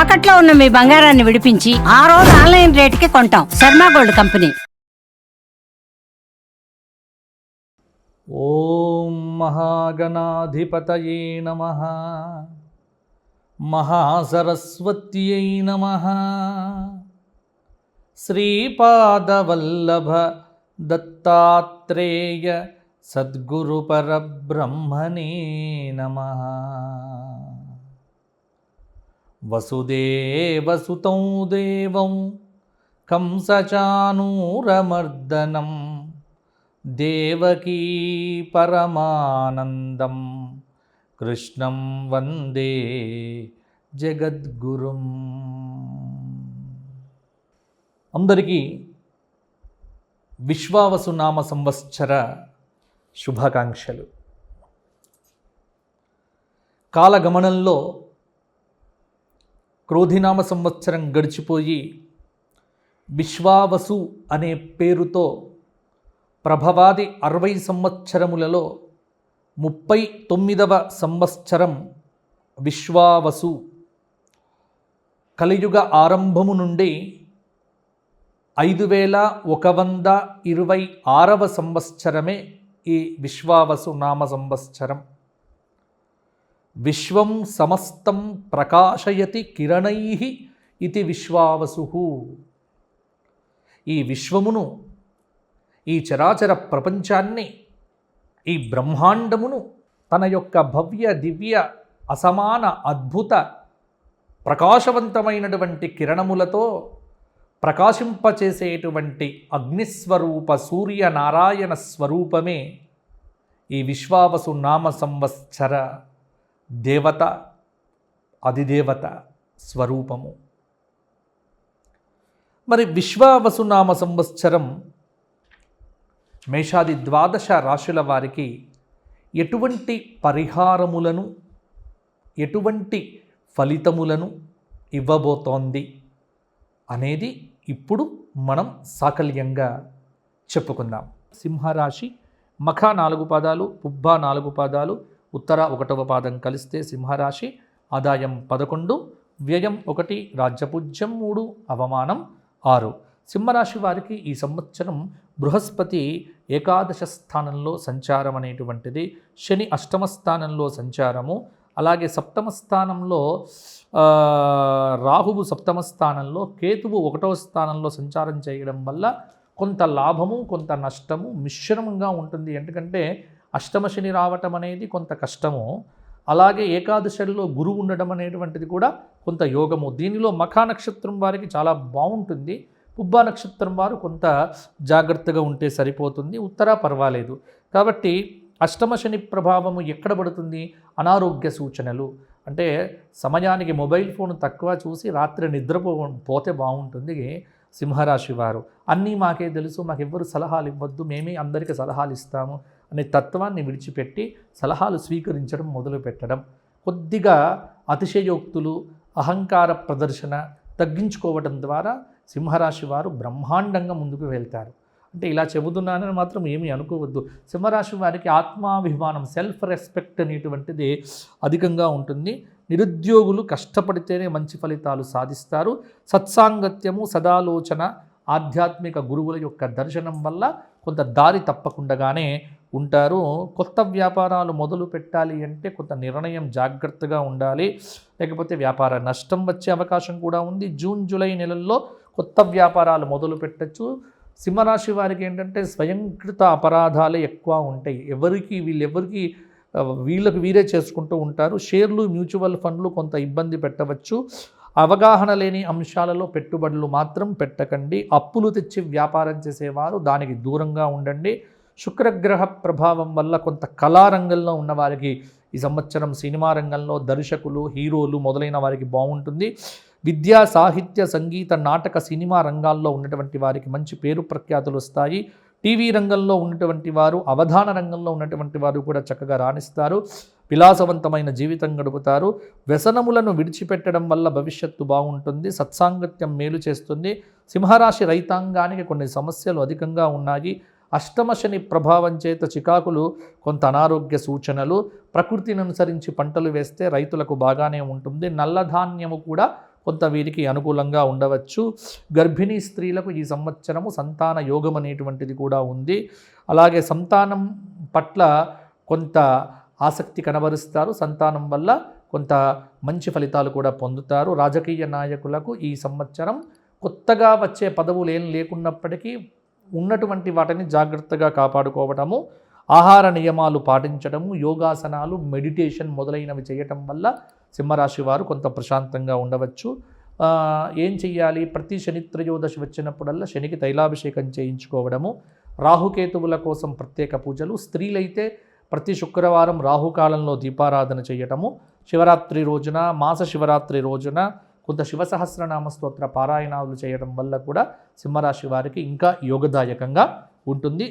తాకట్లో ఉన్న మీ బంగారాన్ని విడిపించి ఆ రోజు ఆన్లైన్ రేటుకి కొంటాం. Sharma gold company. ఓం మహాగణాధిపతయే నమ. మహాసరస్వత్యై నమ. శ్రీపాదవల్లభ దత్తాత్రేయ సద్గురు పరబ్రహ్మణే నమ. వసుదేవసుతం దేవం కంసచానూరమర్దనం దేవకీ పరమానందం కృష్ణం వందే జగద్గురుం. అందరికీ విశ్వావసునామ సంవత్సర శుభాకాంక్షలు. కాలగమనంలో క్రోధినామ సంవత్సరం గడిచిపోయి విశ్వావసు అనే పేరుతో ప్రభవాది అరవై సంవత్సరములలో ముప్పై తొమ్మిదవ సంవత్సరం విశ్వావసు కలియుగ ఆరంభము నుండి ఐదు వేల ఒక వంద ఇరవై ఆరవ సంవత్సరమే ఈ విశ్వావసు నామ సంవత్సరం. విశ్వం సమస్తం ప్రకాశయతి కిరణై ఇది విశ్వావసు. ఈ విశ్వమును ఈ చరాచర ప్రపంచాన్ని ఈ బ్రహ్మాండమును తన యొక్క భవ్య దివ్య అసమాన అద్భుత ప్రకాశవంతమైనటువంటి కిరణములతో ప్రకాశింపచేసేటువంటి అగ్నిస్వరూప సూర్యనారాయణ స్వరూపమే ఈ విశ్వావసు నామ సంవత్సర. దేవత అధిదేవత స్వరూపము. మరి విశ్వావసునామ సంవత్సరం మేషాది ద్వాదశ రాశుల వారికి ఎటువంటి పరిహారములను ఎటువంటి ఫలితములను ఇవ్వబోతోంది అనేది ఇప్పుడు మనం సాకల్యంగా చెప్పుకుందాం. సింహరాశి మఖ నాలుగు పాదాలు పుబ్బ నాలుగు పాదాలు ఉత్తర ఒకటవ పాదం కలిస్తే సింహరాశి ఆదాయం పదకొండు వ్యయం ఒకటి రాజ్యపూజ్యం మూడు అవమానం ఆరు. సింహరాశి వారికి ఈ సంవత్సరం బృహస్పతి ఏకాదశ స్థానంలో సంచారం అనేటువంటిది శని అష్టమ స్థానంలో సంచారము అలాగే సప్తమ స్థానంలో రాహువు సప్తమ స్థానంలో కేతువు ఒకటవ స్థానంలో సంచారం చేయడం వల్ల కొంత లాభము కొంత నష్టము మిశ్రమంగా ఉంటుంది. ఎందుకంటే అష్టమ శని రావటం అనేది కొంత కష్టము. అలాగే ఏకాదశిలో గురువు ఉండడం అనేటువంటిది కూడా కొంత యోగము. దీనిలో మఖా నక్షత్రం వారికి చాలా బాగుంటుంది. పుబ్బా నక్షత్రం వారు కొంత జాగ్రత్తగా ఉంటే సరిపోతుంది ఉత్తరా పర్వాలేదు. కాబట్టి అష్టమ శని ప్రభావము ఎక్కడ పడుతుంది? అనారోగ్య సూచనలు. అంటే సమయానికి మొబైల్ ఫోన్ తక్కువ చూసి రాత్రి నిద్రపో పోతే బాగుంటుంది సింహరాశి వారు. అన్నీ మాకే తెలుసు మాకెవ్వరు సలహాలు ఇవ్వద్దు మేమే అందరికీ సలహాలు ఇస్తాము. అనే తత్వాన్ని విడిచిపెట్టి సలహాలు స్వీకరించడం మొదలు పెట్టడం కొద్దిగా అతిశయోక్తులు అహంకార ప్రదర్శన తగ్గించుకోవడం ద్వారా సింహరాశి వారు బ్రహ్మాండంగా ముందుకు వెళ్తారు. అంటే ఇలా చెబుతున్నానని మాత్రం ఏమీ అనుకోవద్దు. సింహరాశి వారికి ఆత్మాభిమానం సెల్ఫ్ రెస్పెక్ట్ అనేటువంటిది అధికంగా ఉంటుంది. నిరుద్యోగులు కష్టపడితేనే మంచి ఫలితాలు సాధిస్తారు. సత్సాంగత్యము సదాలోచన ఆధ్యాత్మిక గురువుల యొక్క దర్శనం వల్ల కొంత దారి తప్పకుండగానే ఉంటారు. కొత్త వ్యాపారాలు మొదలు పెట్టాలి అంటే కొంత నిర్ణయం జాగ్రత్తగా ఉండాలి. లేకపోతే వ్యాపార నష్టం వచ్చే అవకాశం కూడా ఉంది. జూన్ జూలై నెలల్లో కొత్త వ్యాపారాలు మొదలు పెట్టచ్చు. సింహరాశి వారికి ఏంటంటే స్వయంకృత అపరాధాలే ఎక్కువ ఉంటాయి. ఎవరికి వీళ్ళెవరికి ఆ, వీళ్ళకి వీరే చేసుకుంటూ ఉంటారు. షేర్లు మ్యూచువల్ ఫండ్లు కొంత ఇబ్బంది పెట్టవచ్చు. అవగాహన లేని అంశాలలో పెట్టుబడులు మాత్రం పెట్టకండి. అప్పులు తెచ్చి వ్యాపారం చేసేవారు దానికి దూరంగా ఉండండి. శుక్రగ్రహ ప్రభావం వల్ల కొంత కళారంగంలో ఉన్న వారికి ఈ సంవత్సరం సినిమా రంగంలో దర్శకులు హీరోలు మొదలైన వారికి బాగుంటుంది. విద్యా సాహిత్య సంగీత నాటక సినిమా రంగాల్లో ఉన్నటువంటి వారికి మంచి పేరు ప్రఖ్యాతులు వస్తాయి. టీవీ రంగంలో ఉన్నటువంటి వారు అవధాన రంగంలో ఉన్నటువంటి వారు కూడా చక్కగా రాణిస్తారు. విలాసవంతమైన జీవితం గడుపుతారు. వ్యసనములను విడిచిపెట్టడం వల్ల భవిష్యత్తు బాగుంటుంది. సత్సాంగత్యం మేలు చేస్తుంది. సింహరాశి రైతాంగానికి కొన్ని సమస్యలు అధికంగా ఉన్నాయి. అష్టమ శని ప్రభావం చేత చికాకులు కొంత అనారోగ్య సూచనలు ప్రకృతిని అనుసరించి పంటలు వేస్తే రైతులకు బాగానే ఉంటుంది. నల్లధాన్యము కూడా కొంత వీరికి అనుకూలంగా ఉండవచ్చు. గర్భిణీ స్త్రీలకు ఈ సంవత్సరము సంతాన యోగం అనేటువంటిది కూడా ఉంది. అలాగే సంతానం పట్ల కొంత ఆసక్తి కనబరుస్తారు. సంతానం వల్ల కొంత మంచి ఫలితాలు కూడా పొందుతారు. రాజకీయ నాయకులకు ఈ సంవత్సరం కొత్తగా వచ్చే పదవులు ఏం లేకున్నప్పటికీ ఉన్నటువంటి వాటిని జాగ్రత్తగా కాపాడుకోవటము ఆహార నియమాలు పాటించడము యోగాసనాలు మెడిటేషన్ మొదలైనవి చేయటం వల్ల సింహరాశి వారు కొంత ప్రశాంతంగా ఉండవచ్చు. ఏం చెయ్యాలి? ప్రతి శని త్రయోదశి వచ్చినప్పుడల్లా శనికి తైలాభిషేకం చేయించుకోవడము రాహుకేతువుల కోసం ప్రత్యేక పూజలు స్త్రీలైతే ప్రతి శుక్రవారం రాహుకాలంలో దీపారాధన చేయటము. శివరాత్రి రోజున మాస శివరాత్రి రోజున కొంత శివ సహస్రనామ స్తోత్ర పారాయణాలు చేయడం వల్ల కూడా సింహరాశి వారికి ఇంకా యోగదాయకంగా ఉంటుంది.